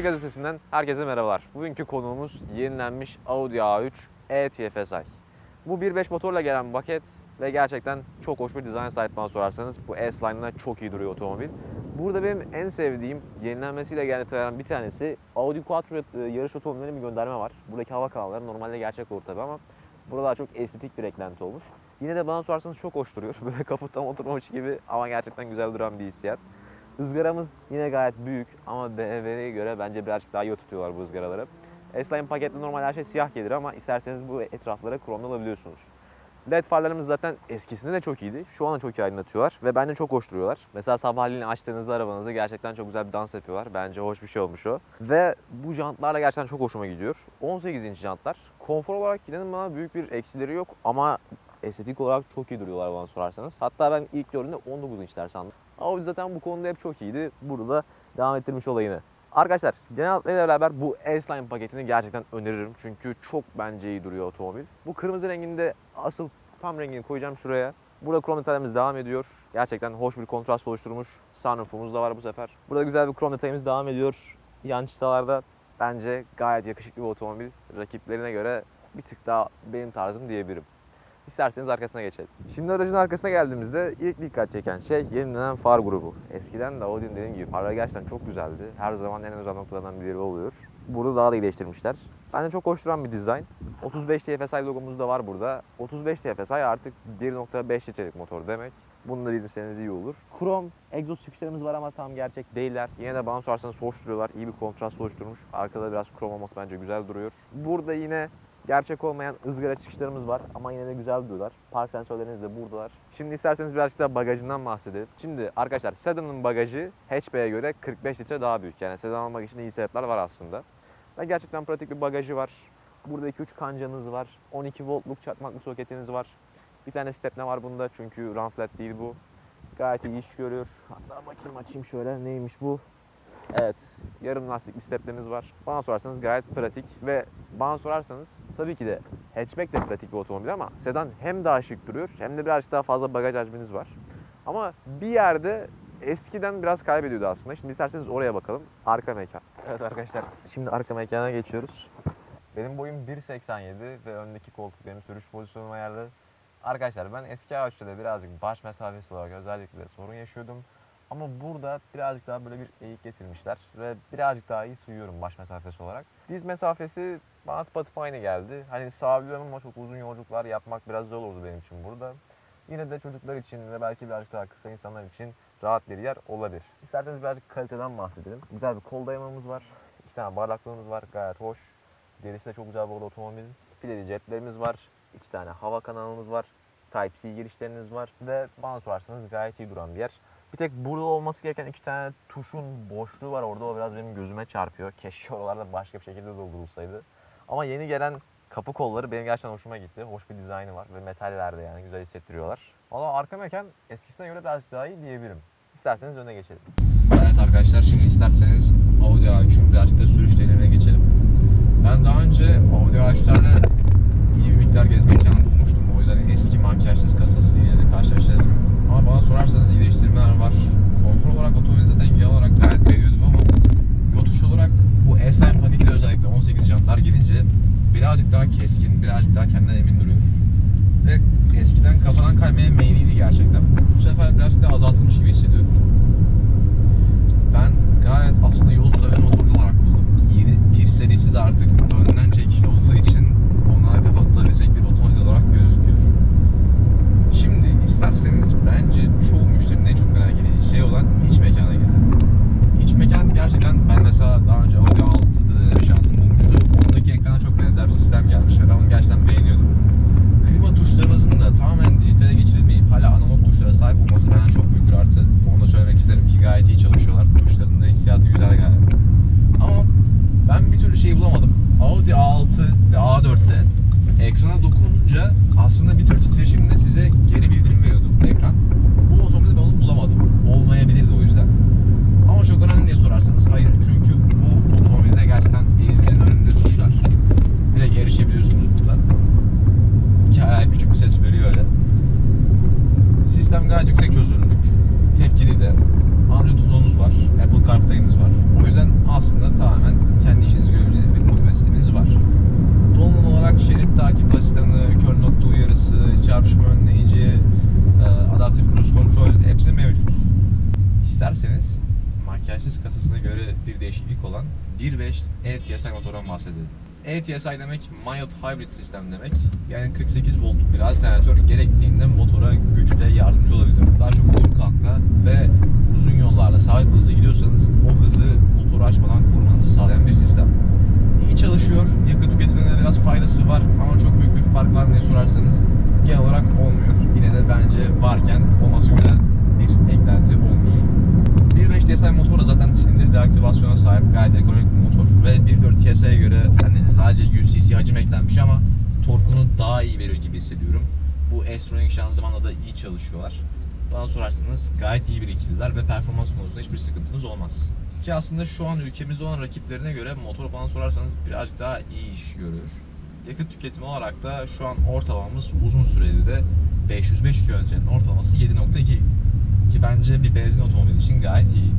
Otomobil gazetesinden herkese merhabalar. Bugünkü konuğumuz yenilenmiş Audi A3 e-TFSI. Bu 1.5 motorla gelen paket ve gerçekten çok hoş bir dizayn sahip bana sorarsanız. Bu S-Line'la çok iyi duruyor otomobil. Burada benim en sevdiğim yenilenmesiyle gelen detaylardan bir tanesi Audi Quattro e, yarış otomobillerine bir gönderme var. Buradaki hava kanalları normalde gerçek olur tabii ama burada çok estetik bir eklenti olmuş. Yine de bana sorarsanız çok hoş duruyor. Böyle kaputtan oturmamış gibi ama gerçekten güzel duran bir hissiyat. Izgaramız yine gayet büyük ama BMW'ye göre bence birazcık daha iyi tutuyorlar bu ızgaraları. S-Line paketli normal her şey siyah gelir ama isterseniz bu etraflara kromda alabiliyorsunuz. LED farlarımız zaten eskisinde de çok iyiydi. Şu an da çok iyi aydınlatıyorlar ve bence çok hoş duruyorlar. Mesela sabahleyin açtığınızda arabanızı gerçekten çok güzel bir dans yapıyorlar. Bence hoş bir şey olmuş o. Ve bu jantlarla gerçekten çok hoşuma gidiyor. 18 inç jantlar. Konfor olarak inanın bana büyük bir eksileri yok ama estetik olarak çok iyi duruyorlar bana sorarsanız. Hatta ben ilk gördüğümde 19 inçler sandım. Audi zaten bu konuda hep çok iyiydi. Burada da devam ettirmiş olayını. Arkadaşlar genel hatlarıyla beraber bu S-Line paketini gerçekten öneririm. Çünkü çok bence iyi duruyor otomobil. Bu kırmızı renginde asıl tam rengini koyacağım şuraya. Burada krom detaylarımız devam ediyor. Gerçekten hoş bir kontrast oluşturmuş. Sunroofumuz da var bu sefer. Burada güzel bir krom detayımız devam ediyor. Yan çıtalarda bence gayet yakışıklı bir otomobil. Rakiplerine göre bir tık daha benim tarzım diyebilirim. İsterseniz arkasına geçelim. Şimdi aracın arkasına geldiğimizde ilk dikkat çeken şey yenilenen far grubu. Eskiden de Audi'nin dediğim gibi farlar gerçekten çok güzeldi. Her zaman en özel noktalardan biri oluyor. Burada daha da iyileştirmişler. Bence çok hoş duran bir dizayn. 35 TFSI logomuz da var burada. 35 TFSI artık 1.5 litrelik motor demek. Bunu da bilmeseniz iyi olur. Krom egzoz çıkışlarımız var ama tam gerçek değiller. Yine de bana sorarsanız hoş duruyorlar. İyi bir kontrast oluşturmuş. Arkada biraz krom olması bence güzel duruyor. Burada yine gerçek olmayan ızgara çıkışlarımız var ama yine de güzel duruyorlar. Park sensörleriniz de buradalar. Şimdi isterseniz birazcık daha bagajından bahsedelim. Şimdi arkadaşlar sedanın bagajı hatchback'e göre 45 litre daha büyük. Yani sedan almak için iyi sebepler var aslında. Ve gerçekten pratik bir bagajı var. Burada 2-3 kancanız var. 12 voltluk çakmaklı soketiniz var. Bir tane stepne var bunda çünkü run flat değil bu. Gayet iyi iş görüyor. Hatta bakayım açayım şöyle neymiş bu. Evet, yarım lastik bir stepleriniz var. Bana sorarsanız gayet pratik ve bana sorarsanız tabii ki de hatchback de pratik bir otomobil ama sedan hem daha şık duruyor hem de birazcık daha fazla bagaj hacminiz var. Ama bir yerde eskiden biraz kaybediyordu aslında. Şimdi isterseniz oraya bakalım. Arka mekan. Evet arkadaşlar şimdi arka mekana geçiyoruz. Benim boyum 1.87 ve öndeki koltuk benim sürüş pozisyonumu ayarlı. Arkadaşlar ben eski A3'te birazcık baş mesafesi olarak özellikle sorun yaşıyordum. Ama burada birazcık daha böyle bir eğik getirmişler ve birazcık daha iyi suyuyorum baş mesafesi olarak. Diz mesafesi bana tıpatıp aynı geldi. Hani sağlıyorum ama çok uzun yolculuklar yapmak biraz zor oldu benim için burada. Yine de çocuklar için ve belki birazcık daha kısa insanlar için rahat bir yer olabilir. İsterseniz birazcık kaliteden bahsedelim. Güzel bir kol dayamamız var. İki tane bardaklığımız var gayet hoş. Derisi de çok güzel bu arada otomobilin. Pileli ceplerimiz var. İki tane hava kanalımız var. Type-C girişleriniz var. Ve bana sorarsanız gayet iyi duran bir yer. Bir tek burada olması gereken iki tane tuşun boşluğu var orada. O biraz benim gözüme çarpıyor. Keşke oralarda başka bir şekilde doldurulsaydı. Ama yeni gelen kapı kolları benim gerçekten hoşuma gitti. Hoş bir dizaynı var ve metallerde yani güzel hissettiriyorlar. Valla arka mekan eskisine göre birazcık daha iyi diyebilirim. İsterseniz öne geçelim. Evet arkadaşlar şimdi isterseniz Audi A3'ün birazcık da sürüş deneyimine geçelim. Ben daha önce Audi A3'lerle iyi bir miktar gezme imkanı bulmuştum. O yüzden eski makyajsız kasası yine de karşılaştırdım. Ama bana sorarsanız iyileştirmeler var. Konfor olarak otomobili zaten genel olarak gayet beğeniyordum ama yol tuş olarak bu S-Line paketiyle özellikle 18 jantlar gelince birazcık daha keskin, birazcık daha kendinden emin duruyor. Ve eskiden kafadan kaymaya meyilliydi gerçekten. Bu sefer birazcık daha azaltılmış gibi hissediyorum ben gayet aslında yol tutabilen motorlu olarak buldum. Yeni bir serisi de artık önden çekişli olduğu için onlara kafa tutabilecek bir otomobil olarak gözüküyor. Şimdi isterseniz bence çoğu müşterinin en çok merak ettiği şey olan iç mekana gelelim. İç mekan gerçekten ben mesela daha önce Audi 6'da deneme şansım olmuştu. Ondaki ekrana çok benzer bir sistem gelmiş ve ben onu gerçekten beğeniyordum. Klima tuşlarımızın da tamamen dijitale geçirilmeyip hala analog tuşlara sahip olması benden çok büyük bir artı. Onu da söylemek isterim ki gayet iyi çalışıyorlar. Tuşların da hissiyatı güzel gayet. Ama ben bir türlü şey bulamadım. Audi A6 ve A4'te ekrana dokununca aslında bir tür titreşimle size geri bildirim veriyordu ekran. Bu otomobilde ben onu bulamadım. Olmayabilirdi o yüzden. Ama çok önemli diye sorarsanız hayır. Çünkü bu otomobilde gerçekten elinizin önünde tuşlar. Direkt erişebiliyorsunuz burada. Ki- Küçük bir ses veriyor öyle. Sistem gayet yüksek çözünürlük. Tepkili de. Android Auto'nuz var. Apple CarPlay'iniz var. O yüzden aslında tamamen kendi işinizi görebileceğiniz bir motive sisteminiz var. Donanım olarak şerit takip asistanı, kör nokta uyarısı, çarpışma önleyici, e, adaptif cruise control hepsi mevcut. İsterseniz makyajsız kasasına göre bir değişiklik olan 1.5 E-TSI motorundan bahsedelim. E-TSI demek mild hybrid sistem demek. Yani 48 voltluk bir alternatör gerektiğinde motora güçle yardımcı olabilir. Daha çok dur kalkta ve uzun yollarda sabit hızla gidiyorsanız o hızı motoru açmadan korumanızı sağlayan bir sistem. İyi çalışıyor. Yakıt tüketiminde biraz faydası var ama çok büyük bir fark var mı diye sorarsanız genel olarak olmuyor. Yine de bence varken olması güzel bir eklenti olmuş. 1.5 TSI motoru zaten silindir deaktivasyona sahip gayet ekonomik bir motor ve 1.4 TSI'ye göre hani sadece 100 cc hacim eklenmiş ama torkunu daha iyi veriyor gibi hissediyorum. Bu S-Tronic şanzımanla da iyi çalışıyorlar. Bana sorarsanız gayet iyi bir ikililer ve performans konusunda hiçbir sıkıntınız olmaz. Ki aslında şu an ülkemizde olan rakiplerine göre motor bana sorarsanız birazcık daha iyi iş görüyor. Yakıt tüketimi olarak da şu an ortalamamız uzun süreli de 505 kilometrenin ortalaması 7.2 ki bence bir benzin otomobil için gayet iyi.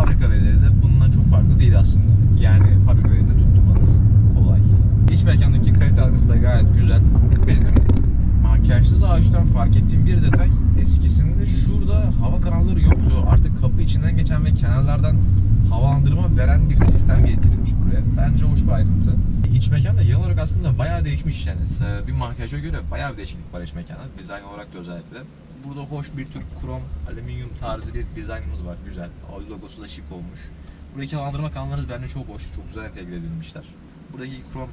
Fabrika verileri de bundan çok farklı değil aslında. Yani fabrika verilerini tutturmanız kolay. İç mekandaki kalite algısı da gayet güzel. Benim makyajsız ağaçtan fark ettiğim bir detay eskisinde şurada hava kanalları yoktu. Artık kapı içinden geçen ve kenarlardan havalandırma veren bir sistem getirilmiş buraya. Bence hoş bir ayrıntı. İç mekan da genel olarak aslında bayağı değişmiş yani. Bir makyaja göre bayağı bir değişiklik var iç mekanda. Dizayn olarak da özellikle. Burada hoş bir tür krom, alüminyum tarzı bir dizaynımız var. Güzel. Audi logosu da şık olmuş. Buradaki havalandırma kanallarınız bence çok hoş. Çok güzel entegre edilmişler. Buradaki krom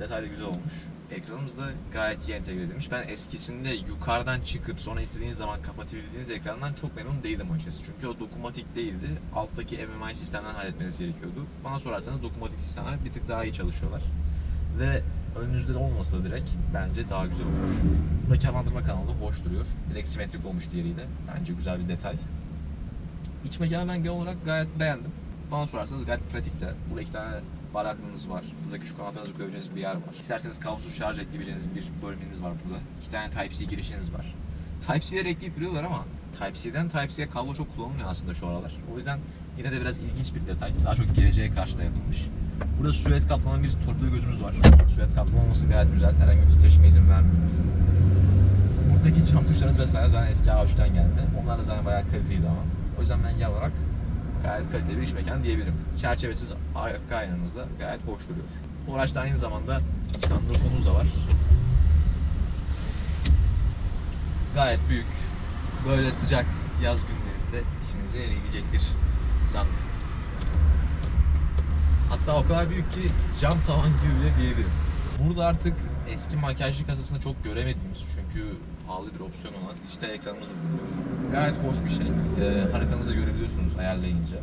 detaylı güzel olmuş. Ekranımız da gayet iyi entegre edilmiş. Ben eskisinde yukarıdan çıkıp sonra istediğiniz zaman kapatabildiğiniz ekrandan çok memnun değildim açıkçası. Çünkü o dokunmatik değildi. Alttaki MMI sistemden halletmeniz gerekiyordu. Bana sorarsanız dokunmatik sistemler bir tık daha iyi çalışıyorlar. Ve önünüzde de olmasa direkt bence daha güzel olmuş. Buradaki havalandırma kanalı boş duruyor. Direkt simetrik olmuş diğeriyle. Bence güzel bir detay. İç mekanı ben genel olarak gayet beğendim. Bana sorarsanız gayet pratik de. Burada iki tane baraklığınız var. Burada küçük anahtarınızı koyabileceğiniz bir yer var. İsterseniz kablosuz şarj ekleyebileceğiniz bir bölümünüz var burada. İki tane Type-C girişiniz var. Type-C'leri ekleyip duruyorlar ama Type-C'den Type-C'ye kablo çok kullanılmıyor aslında şu aralar. O yüzden yine de biraz ilginç bir detay. Daha çok geleceğe karşı da yapılmış. Burada süet kaplanan bir torpido gözümüz var. Süet kaplama gayet güzel. Herhangi bir titreşime izin vermiyor. Buradaki cam tuşlarınız vesaire zaten eski A3'ten gelme. Onlar da zaten bayağı kaliteliydi ama. O yüzden ben genel olarak gayet kaliteli bir iş mekanı diyebilirim. Çerçevesiz arka aynanızda gayet hoş duruyor. Bu araçta aynı zamanda sunroofumuz da var. Gayet büyük. Böyle sıcak yaz günlerinde işinize yarayabilecek bir sunroof. Hatta o kadar büyük ki cam tavan gibi bile diyebilirim. Burada artık eski makyajlı kasasını çok göremediğimiz çünkü pahalı bir opsiyon olan dijital ekranımız bulunuyor. Gayet hoş bir şey. Ee, haritanızda görebiliyorsunuz ayarlayınca.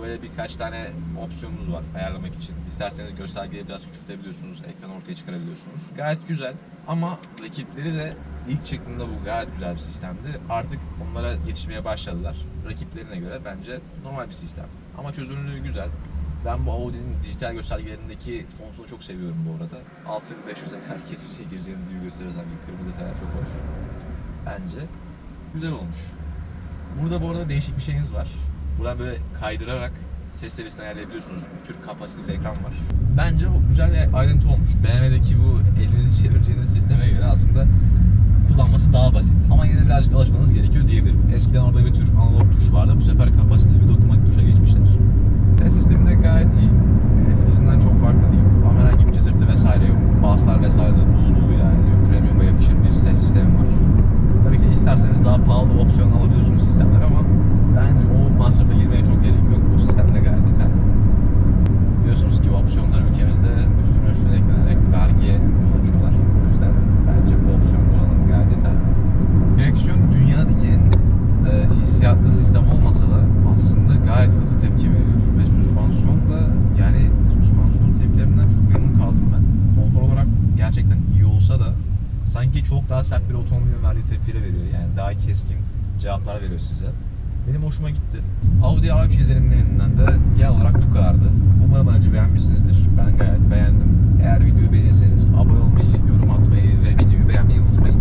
Böyle birkaç tane opsiyonumuz var ayarlamak için. İsterseniz göstergeyi biraz küçültebiliyorsunuz, ekranı ortaya çıkarabiliyorsunuz. Gayet güzel ama rakipleri de ilk çıktığında bu gayet güzel bir sistemdi. Artık onlara yetişmeye başladılar. Rakiplerine göre bence normal bir sistem. Ama çözünürlüğü güzel. Ben bu Audi'nin dijital göstergelerindeki fontunu çok seviyorum bu arada. 6500'e kadar kesişe gireceğiniz gibi gösteriyor sanki. Kırmızı detaylar çok hoş. Bence güzel olmuş. Burada bu arada değişik bir şeyiniz var. Buradan böyle kaydırarak ses seviyesini ayarlayabiliyorsunuz. Bir tür kapasitif ekran var. Bence bu güzel bir ayrıntı olmuş. BMW'deki bu elinizi çevireceğiniz sisteme göre aslında kullanması daha basit. Ama yine birazcık alışmanız gerekiyor diyebilirim. Eskiden orada bir tür analog tuş vardı. Bu sefer kapasitif bir dokunmatik tuşa geçmişler. Ses sistemi gayet iyi. Eskisinden çok farklı değil. sanki çok daha sert bir otomobilin verdiği tepkileri veriyor. Yani daha keskin cevaplar veriyor size. Benim hoşuma gitti. Audi A3 izlenimlerinden de genel olarak bu kadardı. Umarım aracı beğenmişsinizdir. Ben gayet beğendim. Eğer videoyu beğenirseniz abone olmayı, yorum atmayı ve videoyu beğenmeyi unutmayın.